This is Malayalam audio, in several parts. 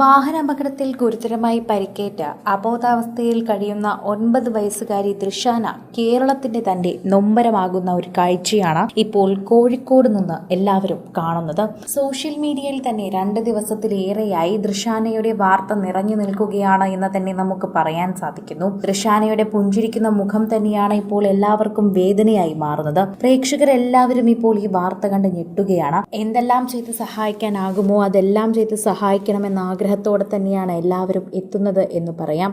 വാഹനാപകടത്തിൽ ഗുരുതരമായി പരിക്കേറ്റ അബോധാവസ്ഥയിൽ കഴിയുന്ന ഒൻപത് വയസ്സുകാരി ദൃശാന കേരളത്തിന്റെ തന്നെ നൊമ്പരമാകുന്ന ഒരു കാഴ്ചയാണ് ഇപ്പോൾ കോഴിക്കോട് നിന്ന് എല്ലാവരും കാണുന്നത്. സോഷ്യൽ മീഡിയയിൽ തന്നെ രണ്ട് ദിവസത്തിലേറെയായി ദൃശാനയുടെ വാർത്ത നിറഞ്ഞു നിൽക്കുകയാണ് എന്ന് തന്നെ നമുക്ക് പറയാൻ സാധിക്കുന്നു. ദൃശാനയുടെ പുഞ്ചിരിക്കുന്ന മുഖം തന്നെയാണ് ഇപ്പോൾ എല്ലാവർക്കും വേദനയായി മാറുന്നത്. പ്രേക്ഷകരെല്ലാവരും ഇപ്പോൾ ഈ വാർത്ത കണ്ട് ഞെട്ടുകയാണ്. എന്തെല്ലാം ചെയ്ത് സഹായിക്കാനാകുമോ? അതെല്ലാം ചെയ്ത് സഹായിക്കണമെന്ന ആഗ്രഹത്തോടെ തന്നെയാണ് എല്ലാവരും എത്തുന്നത് എന്ന് പറയാം.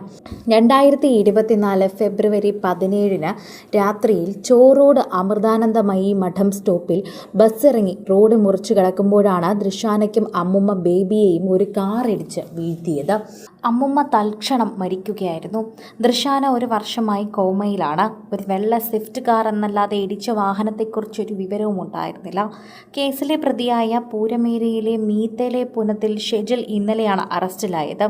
രണ്ടായിരത്തി ഇരുപത്തിനാല് ഫെബ്രുവരി പതിനേഴിന് രാത്രിയിൽ ചോറോട് അമൃതാനന്ദമയി മഠം സ്റ്റോപ്പിൽ ബസ് ഇറങ്ങി റോഡ് മുറിച്ചു കിടക്കുമ്പോഴാണ് ദൃശാനയ്ക്കും അമ്മുമ്മ ബേബിയെയും ഒരു കാർ ഇടിച്ച് വീഴ്ത്തിയത്. അമ്മുമ്മ തൽക്ഷണം മരിക്കുകയായിരുന്നു. ദൃശാന ഒരു വർഷമായി കോമയിലാണ്. ഒരു വെള്ള സ്വിഫ്റ്റ് കാർ എന്നല്ലാതെ ഇടിച്ച വാഹനത്തെക്കുറിച്ചൊരു വിവരവും ഉണ്ടായിരുന്നില്ല. കേസിലെ പ്രതിയായ പൂരമേരിയിലെ മീത്തേലെ പുനത്തിൽ ഷെജിൽ ഇന്നലെയാണ് അറസ്റ്റിലായത്.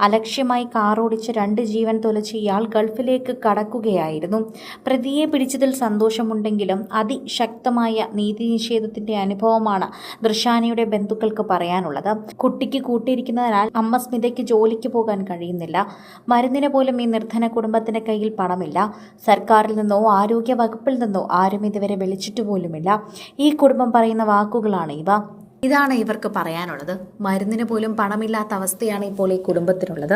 അലക്ഷ്യമായി കാറോടിച്ച് രണ്ട് ജീവൻ തൊലച്ച് ഇയാൾ ഗൾഫിലേക്ക് കടക്കുകയായിരുന്നു. പ്രതിയെ പിടിച്ചതിൽ സന്തോഷമുണ്ടെങ്കിലും അതിശക്തമായ നീതി നിഷേധത്തിന്റെ അനുഭവമാണ് ദൃശാനയുടെ ബന്ധുക്കൾക്ക് പറയാനുള്ളത്. കുട്ടിക്ക് കൂട്ടിയിരിക്കുന്നതിനാൽ അമ്മ സ്മിതയ്ക്ക് ജോലിക്ക് പോകാൻ കഴിയുന്നില്ല. മരുന്നിന് പോലും ഈ നിർധന കുടുംബത്തിന്റെ കയ്യിൽ പണമില്ല. സർക്കാരിൽ നിന്നോ ആരോഗ്യ വകുപ്പിൽ നിന്നോ ആരും ഇതുവരെ വിളിച്ചിട്ട് പോലുമില്ല. ഈ കുടുംബം പറയുന്ന വാക്കുകളാണ് ഇവ. ഇതാണ് ഇവർക്ക് പറയാനുള്ളത്. മരുന്നിന് പോലും പണമില്ലാത്ത അവസ്ഥയാണ് ഇപ്പോൾ ഈ കുടുംബത്തിനുള്ളത്.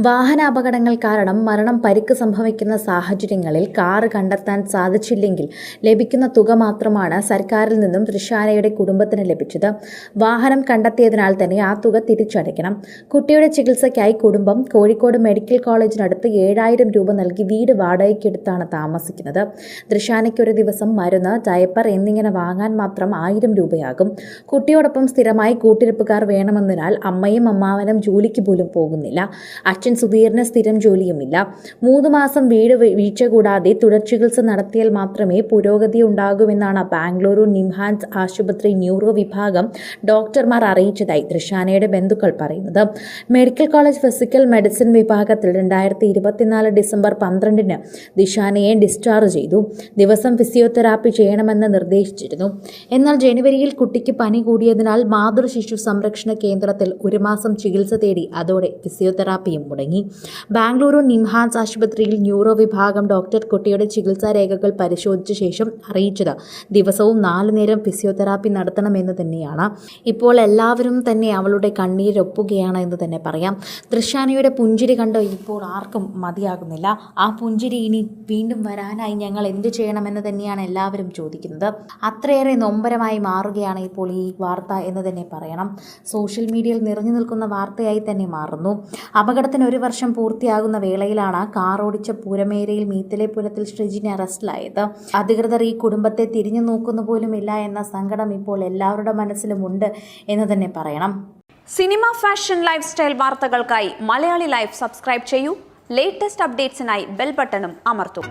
വാഹന അപകടങ്ങൾ കാരണം മരണം പരിക്ക് സംഭവിക്കുന്ന സാഹചര്യങ്ങളിൽ കാറ് കണ്ടെത്താൻ സാധിച്ചില്ലെങ്കിൽ ലഭിക്കുന്ന തുക മാത്രമാണ് സർക്കാരിൽ നിന്നും തൃശാലയുടെ കുടുംബത്തിന് ലഭിച്ചത്. വാഹനം കണ്ടെത്തിയതിനാൽ തന്നെ ആ തുക തിരിച്ചടയ്ക്കണം. കുട്ടിയുടെ ചികിത്സയ്ക്കായി കുടുംബം കോഴിക്കോട് മെഡിക്കൽ കോളേജിനടുത്ത് ഏഴായിരം രൂപ നൽകി വീട് വാടകയ്ക്കെടുത്താണ് താമസിക്കുന്നത്. ദൃശാനയ്ക്ക് ഒരു ദിവസം മരുന്ന് ഡയപ്പർ എന്നിങ്ങനെ വാങ്ങാൻ മാത്രം ആയിരം രൂപയാകും. കുട്ടിയോടൊപ്പം സ്ഥിരമായി കൂട്ടിരിപ്പുകാർ വേണമെന്നതിനാൽ അമ്മയും അമ്മാവനും ജോലിക്ക് പോലും പോകുന്നില്ല. അച്ഛൻ സുധീറിന് സ്ഥിരം ജോലിയുമില്ല. മൂന്ന് മാസം വീട് വീഴ്ച കൂടാതെ തുടർ ചികിത്സ നടത്തിയാൽ മാത്രമേ പുരോഗതി ഉണ്ടാകുമെന്നാണ് ബാംഗ്ലൂരു നിംഹാൻസ് ആശുപത്രി ന്യൂറോ വിഭാഗം ഡോക്ടർമാർ അറിയിച്ചതായി തൃശാനയുടെ ബന്ധുക്കൾ പറയുന്നത്. മെഡിക്കൽ കോളേജ് ഫിസിക്കൽ മെഡിസിൻ വിഭാഗത്തിൽ രണ്ടായിരത്തി ഇരുപത്തിനാല് ഡിസംബർ പന്ത്രണ്ടിന് ദിശാനയെ ഡിസ്ചാർജ് ചെയ്തു. ദിവസം ഫിസിയോതെറാപ്പി ചെയ്യണമെന്ന് നിർദ്ദേശിച്ചിരുന്നു. എന്നാൽ ജനുവരിയിൽ കുട്ടിക്ക് പനി കൂടിയതിനാൽ മാതൃശിശു സംരക്ഷണ കേന്ദ്രത്തിൽ ഒരു മാസം ചികിത്സ തേടി അതോടെ ഫിസിയോതെറാപ്പിയും മുടങ്ങി. ബാംഗ്ലൂരു നിംഹാൻസ് ആശുപത്രിയിൽ ന്യൂറോ വിഭാഗം ഡോക്ടർ കുട്ടിയുടെ ചികിത്സാ രേഖകൾ പരിശോധിച്ച ശേഷം അറിയിച്ചത് ദിവസവും നാലു നേരം ഫിസിയോതെറാപ്പി നടത്തണമെന്ന് തന്നെയാണ്. ഇപ്പോൾ എല്ലാവരും തന്നെ അവളുടെ കണ്ണീരൊപ്പുകയാണ് എന്ന് തന്നെ പറയാം. ദൃശാനയുടെ പുഞ്ചിരി കണ്ട്? ഇപ്പോൾ ആർക്കും മതിയാകുന്നില്ല. ആ പുഞ്ചിരി ഇനി വീണ്ടും വരാനായി ഞങ്ങൾ എന്ത് ചെയ്യണമെന്ന് തന്നെയാണ് എല്ലാവരും ചോദിക്കുന്നത്. അത്രയേറെ നൊമ്പരമായി മാറുകയാണ് ഇപ്പോൾ ഈ വാർത്ത എന്ന് തന്നെ പറയണം. സോഷ്യൽ മീഡിയയിൽ നിറഞ്ഞു നിൽക്കുന്ന വാർത്തയായി തന്നെ മാറുന്നു. അപകടത്തിന് ഒരു വർഷം പൂർത്തിയാകുന്ന വേളയിലാണ് കാർ ഓടിച്ച പൂരമേരയിൽ മീത്തലെ പുരത്തിൽ ശ്രീജിനെ അറസ്റ്റിലായത്. അധികൃതർ ഈ കുടുംബത്തെ തിരിഞ്ഞു നോക്കുന്ന പോലുമില്ല എന്ന സങ്കടം ഇപ്പോൾ എല്ലാവരുടെ മനസ്സിലുമുണ്ട് എന്ന് തന്നെ പറയണം. സിനിമ ഫാഷൻ ലൈഫ് സ്റ്റൈൽ വാർത്തകൾക്കായി മലയാളി ലൈഫ് സബ്സ്ക്രൈബ് ചെയ്യൂ. ലേറ്റസ്റ്റ് അപ്ഡേറ്റ്സിനായി ബെൽ ബട്ടണും അമർത്തൂ.